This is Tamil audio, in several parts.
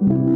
எண்ணாகமம்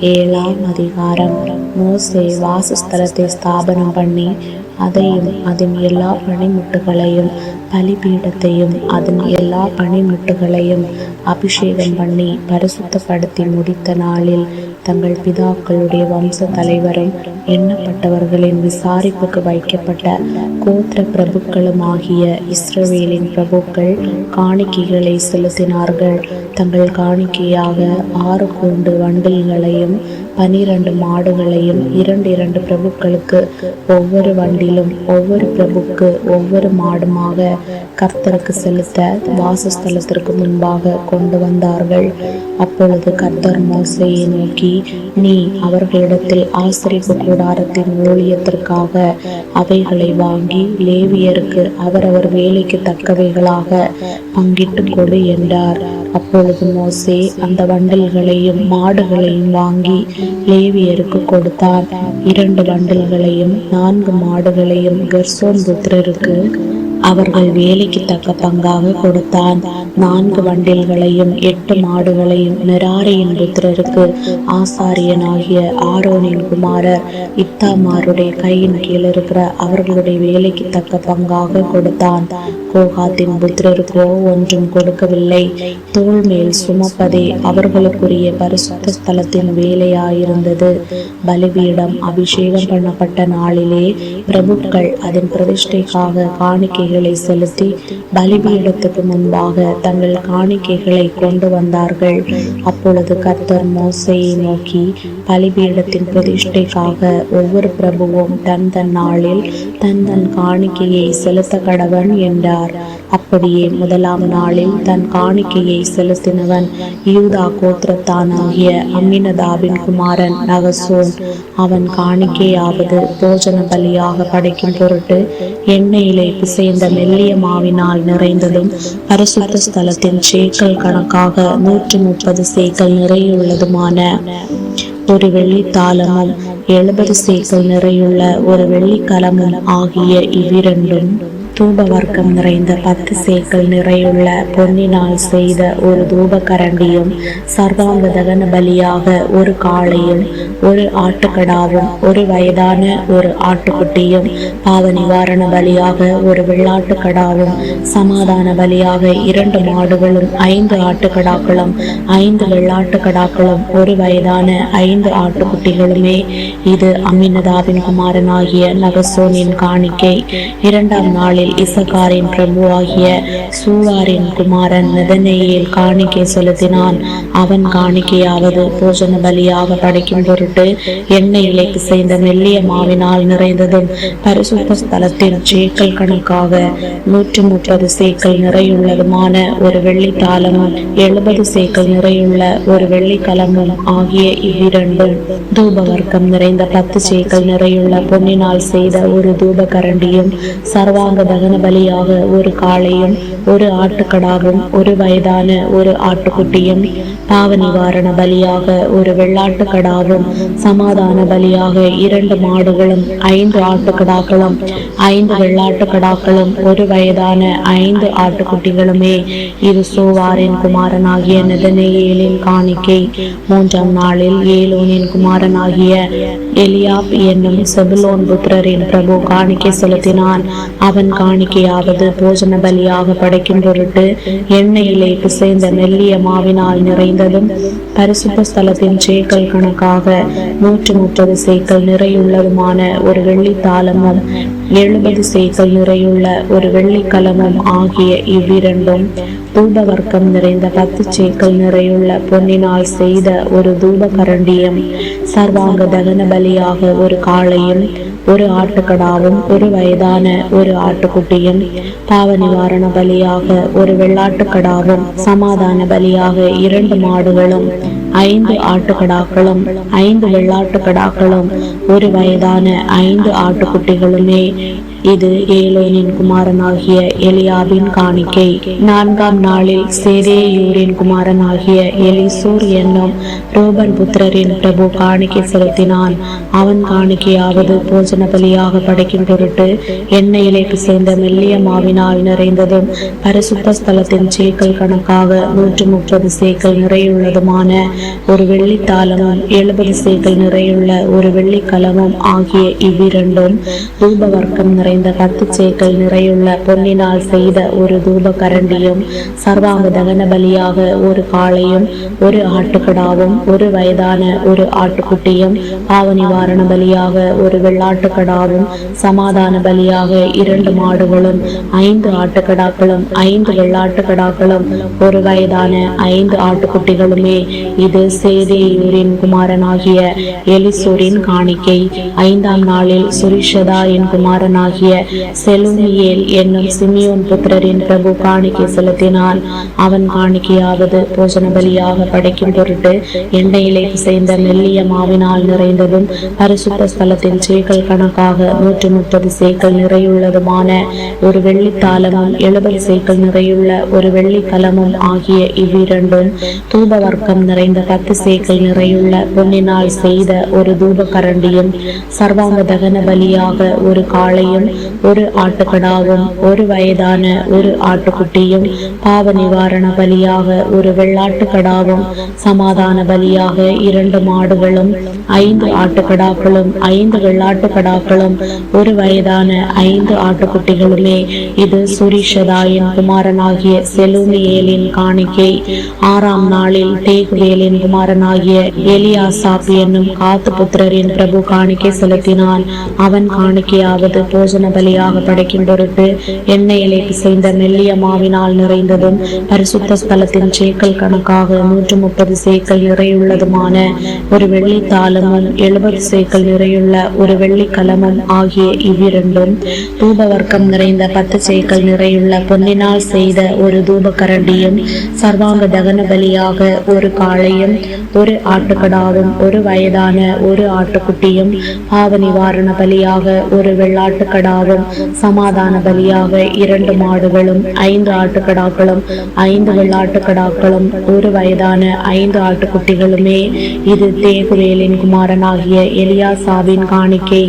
ஏழாம் அதிகாரம். மோசே வாசஸ்தலத்தை ஸ்தாபனம் பண்ணி அதையும் அதன் எல்லா பணிமுட்டுகளையும் பலிபீடத்தையும் அதன் எல்லா பணிமுட்டுகளையும் அபிஷேகம் பண்ணி பரிசுத்தப்படுத்தி முடித்த நாளில் தங்கள் பிதாக்களுடைய வம்ச தலைவரும் எண்ணப்பட்டவர்களின் விசாரிப்புக்கு வைக்கப்பட்ட கோத்திர பிரபுக்களும் ஆகிய இஸ்ரவேலின் பிரபுக்கள் காணிக்கைகளை செலுத்தினார்கள். தங்கள் காணிக்கையாக ஆறு கூண்டு வண்டில்களையும் பனிரெண்டு மாடுகளையும் இரண்டு இரண்டு பிரபுக்களுக்கு ஒவ்வொரு வண்டிலும் ஒவ்வொரு பிரபுக்கு ஒவ்வொரு மாடுமாக கர்த்தருக்கு செலுத்த வாசஸ்தலத்திற்கு முன்பாக கொண்டு வந்தார்கள். அப்பொழுது கர்த்தர் மோசையை நோக்கி நீ அவர்களிடத்தில் ஆசிரியப்பு கூடாரத்தின் ஊழியத்திற்காக அவைகளை வாங்கி லேவியருக்கு அவரவர் வேலைக்கு தக்கவைகளாக பங்கிட்டு கொடு என்றார். அப்பொழுது மோசே அந்த வண்டல்களையும் மாடுகளையும் வாங்கி லேவியருக்கு கொடுத்தான் இரண்டு வண்டல்களையும் நான்கு மாடுகளையும் கெர்சோன் புத்திரருக்கு அவர்கள் வேலைக்கு தக்க பங்காக கொடுத்தான். நான்கு வண்டில்களையும் எட்டு மாடுகளையும் நிராரியின் புத்திரருக்கு ஆசாரியனாகிய ஆரோனின் குமாரர் இத்தாமாருடைய கையின் கீழ் இருக்கிற அவர்களுடைய வேலைக்கு தக்க பங்காக கொடுத்தான். கோகாத்தின் புத்திரருக்கோ ஒன்றும் கொடுக்கவில்லை. தோல் மேல் சுமப்பதே அவர்களுக்குரிய பரிசுத்த ஸ்தலத்தின் வேலையாயிருந்தது. பலிபீடம் அபிஷேகம் பண்ணப்பட்ட நாளிலே பிரபுக்கள் அதன் பிரதிஷ்டைக்காக காணிக்கைகளை செலுத்தி பலிபீடத்துக்கு முன்பாக தங்கள் காணிக்கைகளை கொண்டு வந்தார்கள். அப்பொழுது கர்த்தர் மோசையை நோக்கி பலிபீடத்தின் பிரதிஷ்டைக்காக ஒவ்வொரு பிரபுவும் தன் தன் நாளில் தன் தன் காணிக்கையை செலுத்த கடவன் என்றார். அப்படியே முதலாம் நாளில் தன் காணிக்கையை செலுத்தினவன் யூதா கோத்திரத்தானாகிய அம்மினதாவின் குமாரன் நகசோன். அவன் காணிக்கையாவது போஜன பலியாக படைக்கும் பொருட்டு எண்ணெயிலே பிசைந்த மெல்லிய மாவினால் நிறைந்ததும் பரிசுத்த ஸ்தலத்தின் சேக்கல் கணக்காக நூற்றி முப்பது சேக்கல் நிறையுள்ளதுமான ஒரு வெள்ளித்தாளமும் எழுபது சேக்கல் நிறையுள்ள ஒரு வெள்ளிக்கலமும் ஆகிய இவ்விரண்டும் தூப வர்க்கம் நிறைந்த பத்து சேக்கள் நிறையுள்ள பொன்னினால் செய்த ஒரு தூப கரண்டியும் சர்வாங்க தகன பலியாக ஒரு காளையும் ஒரு ஆட்டுக்கடாவும் ஒரு வயதான ஒரு ஆட்டுக்குட்டியும் பாவ நிவாரண பலியாக ஒரு வெள்ளாட்டுக்கடாவும் சமாதான பலியாக இரண்டு மாடுகளும் ஐந்து ஆட்டுக்கடாக்களும் ஐந்து வெள்ளாட்டுக்கடாக்களும் ஒரு வயதான ஐந்து ஆட்டுக்குட்டிகளுமே இது அமினதாவின் குமாரனாகிய நகசோனின் காணிக்கை. இரண்டாம் நாளில் இசகாரின் பிரபு ஆகிய சூவாரின் குமாரன் நிதனையில் காணிக்கை செலுத்தினான். அவன் காணிக்கையாவது போஜன பலியாக படைக்கும் பொருட்டு எண்ணெயிலே பிசைந்த மெல்லிய மாவினால் நிறைந்ததும் பரிசுத்த ஸ்தலத்தின் சேக்கல் கணக்காக நூற்றி முப்பது சேக்கல் நிறையுள்ளதுமான ஒரு வெள்ளி தாளமும் எழுபது சேக்கல் நிறையுள்ள ஒரு வெள்ளி கலமும் ஆகிய இவ்விரண்டும். தூப வர்க்கம் நிறைந்த பத்து சேக்கல் நிறையுள்ள பொன்னினால் செய்த ஒரு தூப கரண்டியும் சர்வாங்க தகன பலியாக ஒரு காளையும் ஒரு ஆட்டுக்கடாவும் ஒரு வயதான ஒரு ஆட்டுக்குட்டியும் பாவ நிவாரண பலியாக ஒரு வெள்ளாட்டுக்கடாவும் சமாதான பலியாக இரண்டு மாடுகளும் ஐந்து ஆட்டுக்கடாக்களும் ஐந்து வெள்ளாட்டுக்கடாக்களும் ஒரு வயதான ஐந்து ஆட்டுக்குட்டிகளுமே இது சோவாரின் குமாரனாகிய நெதனேயேலின் காணிக்கை. மூன்றாம் நாளில் ஏலோனின் குமாரனாகிய எலியாப் என்னும் செபுலோன் புத்திரரின் பிரபு காணிக்கை செலுத்தினான். அவன் காணிக்கையாவது போஜன பலியாக படைக்கும் பொருட்டு எண்ணெயிலே பிசைந்த மெல்லிய மாவினால் நிறைந்ததும் பரிசுத்த ஸ்தலத்தின் சேக்கல் கணக்காக நூற்று முப்பது சேக்கல் நிறையுள்ளதுமான ஒரு வெள்ளி தாளமும் எழுபது சேக்கல் நிறையுள்ள ஒரு வெள்ளிக்கலமும் ஆகிய இவ்விரண்டும் தூப வர்க்கம் நிறைந்த பத்து செய்கள் நிறையுள்ள பொன்னினால் செய்த ஒரு தூப கரண்டியும் சர்வாங்க தகன பலியாக ஒரு காளையும் ஒரு ஆட்டுக்கடாவும் ஒரு வயதான ஒரு ஆட்டுக்குட்டியும் பாவ நிவாரண பலியாக ஒரு வெள்ளாட்டுக்கடாவும் சமாதான பலியாக இரண்டு மாடுகளும் ஐந்து ஆட்டுக்கடாக்களும் ஐந்து வெள்ளாட்டுக்கடாக்களும் ஒரு வயதான ஐந்து ஆட்டுக்குட்டிகளுமே இது ஏலேனின் குமாரனாகிய எலியாவின் காணிக்கை. நான்காம் நாளில் சேரேயூரின் குமாரனாகிய எலிசூர் என்னும் ரோபன் புத்திரரின் பிரபு காணிக்கை செலுத்தினான். அவன் காணிக்கையாவது போஜன பலியாக படைக்கும் பொருட்டு எண்ணெயிலே பிசைந்த மெல்லிய மாவினால் நிறைந்ததும் பரிசுத்த ஸ்தலத்தின் சேக்கல் கணக்காக நூற்று முப்பது சேக்கல் நிறையுள்ளதுமான ஒரு வெள்ளித்தாளமும் எழுபது சேக்கல் நிறையுள்ள ஒரு வெள்ளிக்கலமும் ஆகிய இவ்விரண்டும் ரூபவர் தூபவர்க்கம் நிறைந்த கத்துச்சேக்கள் நிறையுள்ள பொன்னினால் செய்த ஒரு தூப கரண்டியும் சர்வாங்க தகன பலியாக ஒரு காளையும் ஒரு ஆட்டுக்கடாவும் ஒரு வயதான ஒரு ஆட்டுக்குட்டியும் பாவ நிவாரண பலியாக ஒரு வெள்ளாட்டுக்கடாவும் சமாதான பலியாக இரண்டு மாடுகளும் ஐந்து ஆட்டுக்கடாக்களும் ஐந்து வெள்ளாட்டுக்கடாக்களும் ஒரு வயதான ஐந்து ஆட்டுக்குட்டிகளுமே. இது சேதேயூரின் குமாரனாகிய எலிசூரின் காணிக்கை. ஐந்தாம் நாளில் சுரிஷதா என் குமார் குமாரனாகிய செலுமியேல் என்னும் சிமியோன் புத்திரரின் பிரபு காணிக்கை செலுத்தினான் அவன் காணிக்கையாவது போஜன பலியாக படைக்கும் பொருட்டு எண்ணெயிலே பிசைந்த மெல்லிய மாவினால் நிறைந்ததும் பரிசுத்த ஸ்தலத்தில் சேக்கல் கணக்காக நூற்று முப்பது சேக்கல் நிறையுள்ளதுமான ஒரு வெள்ளித்தாளமும் எழுபது சேக்கல் நிறையுள்ள ஒரு வெள்ளிக்கலமும் ஆகிய இவ்விரண்டும் தூப வர்க்கம் நிறைந்த பத்து சேக்கல் நிறையுள்ள பொன்னினால் செய்த ஒரு தூப கரண்டியும் சர்வாங்க தகன பலியாக ஒரு காளையும் ஒரு ஆட்டுக்கடாவும் ஒரு வயதான ஒரு ஆட்டுக்குட்டியும் பாவ நிவாரண பலியாக ஒரு வெள்ளாட்டுக்கடாவும் சமாதான பலியாக இரண்டு மாடுகளும் ஐந்து ஆட்டுக்கடாக்களும் ஐந்து வெள்ளாட்டுக்கடாக்களும் ஒரு வயதான ஐந்து ஆட்டுக்குட்டிகளுமே இது சுரீஷதாயின் குமாரனாகிய செலூமியேலின் காணிக்கை. ஆறாம் நாளில் தேகுவேலின் குமாரனாகிய எலியாசாப் என்னும் காத்து புத்திரரின் பிரபு காணிக்கை செலுத்தினான். அவன் காணிக்கையாவது போஜன பலியாக படைக்கும் பொருட்டு எண்ணெயிலே பிசைந்த மெல்லிய மாவினால் நிறைந்ததும் பரிசுத்த ஸ்தலத்தின் சேக்கல் கணக்காக நூற்று முப்பது சேக்கல் நிறையுள்ளதுமான ஒரு வெள்ளித்தாளமும் எழுபது சேக்கல் நிறையுள்ள ஒரு வெள்ளிக்கலமும் ஆகிய இவ்விரண்டும் தூப வர்க்கம் நிறைந்த பத்து சேக்கல் நிறையுள்ள பொன்னினால் செய்த ஒரு தூப கரண்டியும் சர்வாங்க தகன பலியாக ஒரு காளையும் ஒரு ஆட்டுக்கடாவும் ஒரு வயதான ஒரு ஆட்டுக்குட்டியும் பாவ நிவாரண பலியாக ஒரு ஆட்டுக்கடாவும் சமாதான பலியாக இரண்டு மாடுகளும் ஐந்து ஆட்டுக்கடாக்களும் ஐந்து வெள்ளாட்டுக்கடாக்களும் ஒரு வயதான ஐந்து ஆட்டுக்குட்டிகளுமே இது தேகுவேலின் குமாரனாகிய எலியாசாவின் காணிக்கை.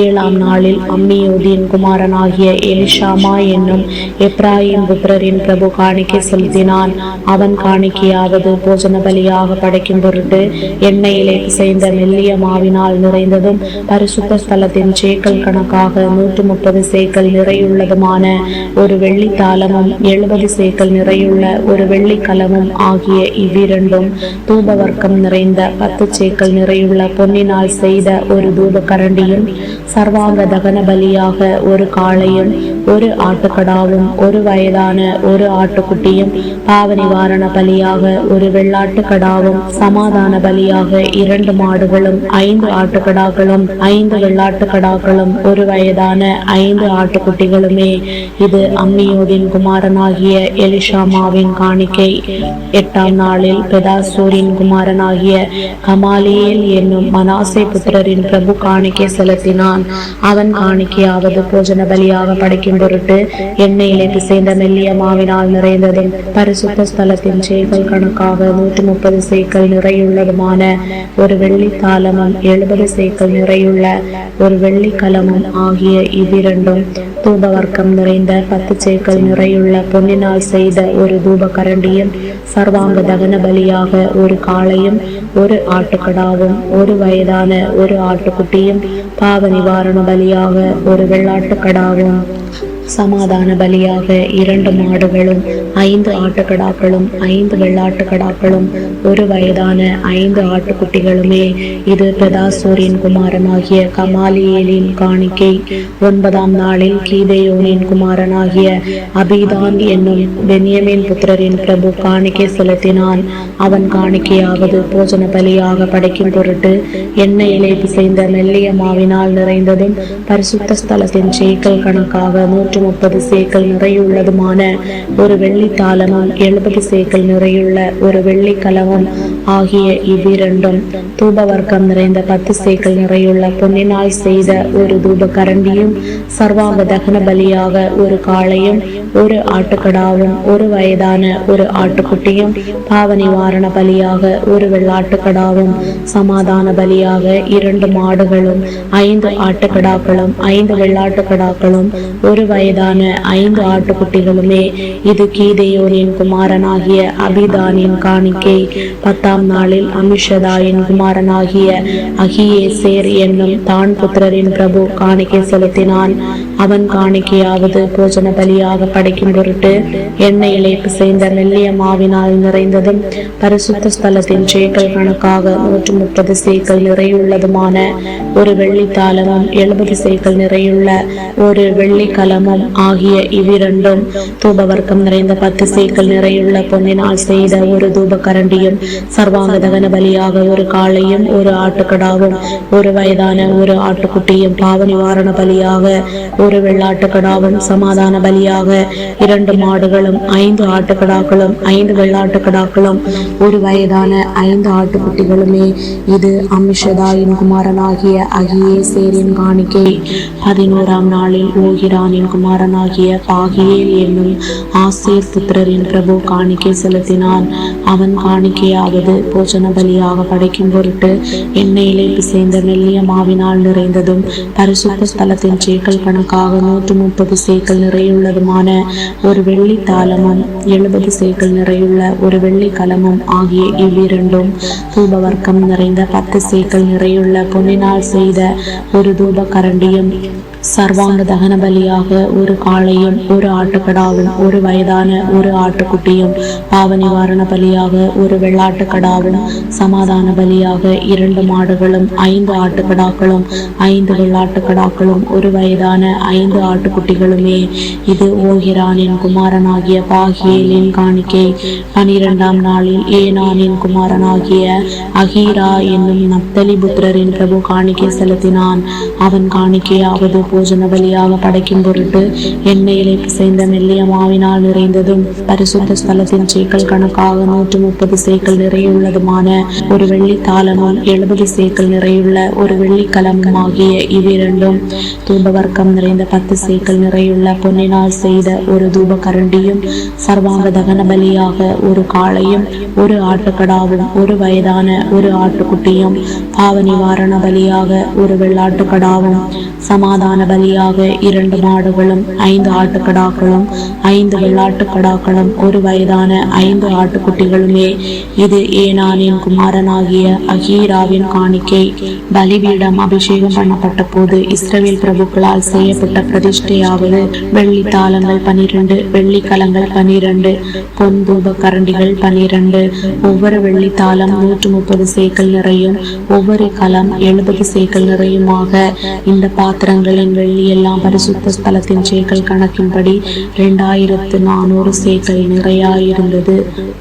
ஏழாம் நாளில் அம்மியோதியின் குமாரனாகிய எலிஷாமா என்னும் எப்ராஹிம் புத்திரரின் பிரபு காணிக்கை செலுத்தினான். அவன் காணிக்கையாவது போஜன பலியாக படைக்கும் பொருட்டு எண்ணெயிலே பிசைந்த மெல்லிய மாவினால் நிறைந்ததும் பரிசுத்த ஸ்தலத்தின் சேக்கல் கணக்காக நூற்று முப்பது சேக்கல் நிறையுள்ளதுமான ஒரு வெள்ளித்தாளமும் எழுபது சேக்கல் நிறையுள்ள ஒரு வெள்ளிக்கலமும் ஆகிய இவ்விரண்டும் தூபவர்க்கம் நிறைந்த பத்து சேக்கல் நிறையுள்ள பொன்னினால் செய்த ஒரு தூப கரண்டியும் சர்வாங்க தகன பலியாக ஒரு காளையும் ஒரு ஆட்டுக்கடாவும் ஒரு வயதான ஒரு ஆட்டுக்குட்டியும் பாவ நிவாரண பலியாக ஒரு வெள்ளாட்டுக்கடாவும் சமாதான பலியாக இரண்டு மாடுகளும் ஐந்து ஆட்டுக்கடாக்களும் ஐந்து வெள்ளாட்டுக்கடாக்களும் ஒரு வயதான ஐந்து ஆட்டுக்குட்டிகளுமே இது அம்மியோதின் குமாரனாகிய எலிஷாமாவின் காணிக்கை. எட்டாம் நாளில் பெதாசூரின் குமாரனாகிய கமாலியேல் என்னும் மனாசை புத்திரரின் பிரபு காணிக்கை செலுத்தினான். அவன் காணிக்கையாவது போஜன பலியாக படைக்கும் பொருட்டு எண்ணெயிலே பிசைந்த மெல்லிய மாவினால் நிறைந்ததும் பரிசுத்த ஸ்தலத்தின் சேகல் கணக்காக நூற்றி முப்பது சேக்கல் நிறையுள்ளதுமான ஒரு வெள்ளித்தாளமும் எழுபது சேக்கல் நிறையுள்ள ஒரு வெள்ளிக்கலமும் ஆகிய இவ்விரண்டும் தூப வர்க்கம் நிறைந்த பத்து சேக்கல் நிறையுள்ள பொன்னினால் செய்த ஒரு தூப கரண்டியும் சர்வாங்க தகன பலியாக ஒரு காளையும் ஒரு ஆட்டுக்கடாவும் ஒரு வயதான ஒரு ஆட்டுக்குட்டியும் பாவ நிவாரண பலியாக ஒரு வெள்ளாட்டுக்கடாவும் சமாதான பலியாக இரண்டு மாடுகளும் ஐந்து ஆட்டுக்கடாக்களும் ஐந்து வெள்ளாட்டுக்கடாக்களும் ஒரு வயதான ஐந்து ஆட்டுக்குட்டிகளுமே இது பெதாசூரின் குமாரனாகிய கமாலியேலின் காணிக்கை. ஒன்பதாம் நாளில் கீதையோனின் குமாரனாகிய அபிதான் என்னும் பென்யமின் புத்திரரின் பிரபு காணிக்கை செலுத்தினான். அவன் காணிக்கையாவது போஜன பலியாக படைக்கும் பொருட்டு எண்ணெயிலே பிசைந்த மெல்லிய மாவினால் நிறைந்ததும் பரிசுத்த ஸ்தலத்தின் சேக்கல் கணக்காக நூற்று முப்பது சேக்கல் நிறையுள்ளதுமான ஒரு வெள்ளி தாளமும் எழுபது சேக்கல் நிறையுள்ள ஒரு வெள்ளி கலவும் ஆகிய இவ்விரண்டும் தூப வர்க்கம் நிறைந்த பத்து சேக்கல் நிறையுள்ள பொன்னினால் செய்த ஒரு தூப கரண்டியும் சர்வாங்க தகன பலியாக ஒரு காளையும் ஒரு ஆட்டுக்கடாவும் ஒரு வயதான ஒரு ஆட்டுக்குட்டியும் பாவ நிவாரண பலியாக ஒரு வெள்ளாட்டுக்கடாவும் சமாதான பலியாக இரண்டு மாடுகளும் ஐந்து ஆட்டுக்கடாக்களும் ஐந்து வெள்ளாட்டுக்கடாக்களும் ஒரு வயதான ஐந்து ஆட்டுக்குட்டிகளுமே இது கீதையோனின் குமாரனாகிய அபிதானின் காணிக்கை. பத்தாம் நாளில் அமிஷதாயின் குமாரனாகிய அகியேசேர் என்னும் தான் புத்திரரின் பிரபு காணிக்கை செலுத்தினான். அவன் காணிக்கையாவது போஜன பலியாக படைக்கும் பொருட்டு எண்ணெயிலே பிசைந்த மெல்லிய மாவினால் நிறைந்ததும் பரிசுத்த ஸ்தலத்தின் சேக்கல் கணக்காக நூற்று முப்பது சேக்கல் நிறையுள்ளதுமான ஒரு வெள்ளித்தாளமும் எழுபது சேக்கல் நிறையுள்ள ஒரு வெள்ளி கலமும் ஆகிய இவ்விரண்டும் தூபவர்க்கம் நிறைந்த பத்து சேக்கல் நிறையுள்ள பொன்னினால் செய்த ஒரு தூப கரண்டியும் சர்வாங்க தகன பலியாக ஒரு காளையும் ஒரு ஆட்டுக்கடாவும் ஒரு வயதான ஒரு ஆட்டுக்குட்டியும் பாவ நிவாரண பலியாக ஒரு வெள்ளாட்டுக்கடாவும் சமாதான பலியாக இரண்டு மாடுகளும் ஐந்து ஆட்டுக்கடாக்களும் ஐந்து வெள்ளாட்டுக்கடாக்களும் ஒரு வயதான ஐந்து ஆட்டுக்குட்டிகளுமே இது அமிஷதாயின் குமாரனாகிய அகியேசேரின் காணிக்கை. பதினோராம் நாளில் ஓகிரானின் குமாரனாகிய பாகியேல் என்னும் ஆசேர் புத்திரரின் பிரபு காணிக்கை செலுத்தினான். அவன் காணிக்கையாவது போஜன பலியாக படைக்கும் பொருட்டு எண்ணெயிலே பிசைந்த மெல்லிய மாவினால் நிறைந்ததும் பரிசுத்த ஸ்தலத்தின் சேக்கல் கணக்காக நூற்று முப்பது சேக்கல் நிறையுள்ளதுமான ஒரு வெள்ளி தாளமும் எழுபது சேக்கள் நிறையுள்ள ஒரு வெள்ளி கலமும் ஆகிய இவ்விரண்டும் தூப வர்க்கம் நிறைந்த பத்து சேக்கள் நிறையுள்ள பொன்னினால் செய்த ஒரு தூப கரண்டியும் சர்வாங்க தகன பலியாக ஒரு காளையும் ஒரு ஆட்டுக்கடாவும் ஒரு வயதான ஒரு ஆட்டுக்குட்டியும் பாவ நிவாரண பலியாக ஒரு வெள்ளாட்டுக்கடாவும் சமாதான பலியாக இரண்டு மாடுகளும் ஐந்து ஆட்டுக்கடாக்களும் ஐந்து வெள்ளாட்டுக்கடாக்களும் ஒரு வயதான ஐந்து ஆட்டுக்குட்டிகளுமே. இது ஓகிரானின் குமாரனாகிய பாகியலின் காணிக்கை. பனிரெண்டாம் நாளில் ஏனானின் குமாரனாகிய அகீரா என்னும் நப்தலி புத்திரரின் பிரபு காணிக்கை செலுத்தினான். அவன் காணிக்கையாவது பூஜன பலியாக படைக்கும் பொருட்டு எண்ணெயிலே பிசைந்த மெல்லிய மாவினால் நிறைந்ததும் பரிசுத்த ஸ்தலத்தின் சேக்கல் கணக்காக நூற்று முப்பது சேக்கல் நிறையுள்ளதுமான ஒரு வெள்ளி தாளமும் எழுபது சேக்கல் நிறையுள்ள ஒரு வெள்ளி கலமும் ஆகிய இவ்விரண்டும் தூபவர்க்கம் நிறைந்த பத்து சேக்கல் நிறையுள்ள பொன்னினால் செய்த ஒரு தூப கரண்டியும் சர்வாங்க தகன பலியாக ஒரு காளையும் ஒரு ஆட்டுக்கடாவும் ஒரு வயதான ஒரு ஆட்டுக்குட்டியும் பாவ நிவாரண பலியாக ஒரு வெள்ளாட்டுக்கடாவும் சமாதான பலியாக இரண்டு மாடுகளும் ஐந்து ஆட்டுக்கடாக்களும் ஐந்து வெள்ளாட்டுக்கடாக்களும் ஒரு வயதான ஐந்து ஆட்டுக்குட்டிகளுமே இது ஏனானின் குமாரனாகிய அகீராவின் காணிக்கை. பலிபீடம் அபிஷேகம் பண்ணப்பட்ட போது இஸ்ரேல் பிரபுக்களால் செய்யப்பட்ட பிரதிஷ்டையாவது வெள்ளி தாளங்கள் பனிரெண்டு வெள்ளி கலங்கள் பனிரெண்டு பொன் தூப கரண்டிகள் பனிரெண்டு. ஒவ்வொரு வெள்ளி தாளம் நூற்று முப்பது சேக்கல் நிறையும் ஒவ்வொரு கலம் எழுபது சேக்கல் நிறையுமாக. இந்த பாத்திரங்களின் வெள்ளி எல்லாம் பரிசுத்த ஸ்தலத்தின் சேக்கல் கணக்கின்படி இரண்டாயிரத்து நானூறு சேக்கல் நிறையாயிருந்தது.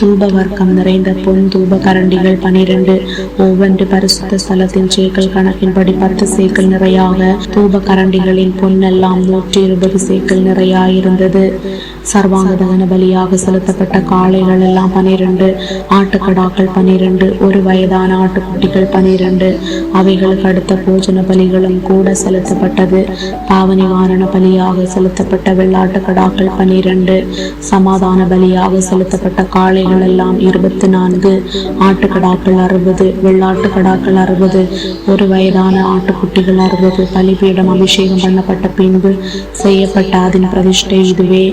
தூப வர்க்கம் நிறைந்த பொன் தூப கரண்டிகள் பனிரெண்டு. ஒவ்வொன்று பரிசுத்த ஸ்தலத்தின் சேக்கல் கணக்கின்படி பத்து சேக்கல் நிறையாக தூப கரண்டிகளின் பொன்னெல்லாம் நூற்றி இருபது சேக்கல் நிறையாயிருந்தது. சர்வாங்க தகன பலியாக செலுத்தப்பட்ட காளைகள் எல்லாம் பனிரெண்டு ஆட்டுக்கடாக்கள் பனிரெண்டு ஒரு வயதான ஆட்டுக்குட்டிகள் பனிரெண்டு. அவைகளுக்கு அடுத்த போஜன பலிகளும் கூட செலுத்தப்பட்டது. பாவ நிவாரண பலியாக செலுத்தப்பட்ட வெள்ளாட்டுக்கடாக்கள் பனிரெண்டு. சமாதான பலியாக செலுத்தப்பட்ட காளைகள் எல்லாம் இருபத்தி நான்கு ஆட்டுக்கடாக்கள் அறுபது வெள்ளாட்டுக்கடாக்கள் அறுபது ஒரு வயதான ஆட்டுக்குட்டிகள் அறுபது. பலிபீடம் அபிஷேகம் பண்ணப்பட்ட பின்பு செய்யப்பட்ட அதன் பிரதிஷ்டை இதுவே.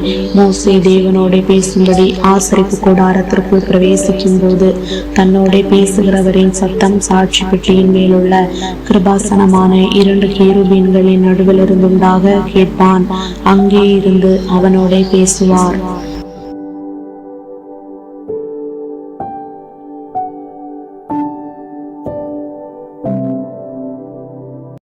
மோசே தேவனோட பேசும்படி ஆசரிப்பு கூடாரத்திற்குள் பிரவேசிக்கும் போது தன்னோட பேசுகிறவரின் சத்தம் சாட்சி பெட்டியின் மேலுள்ள கிருபாசனமான இரண்டு கேருபீன்களின் நடுவில் இருந்துண்டாக கேட்பான். அங்கே இருந்து அவனோட பேசுவார்.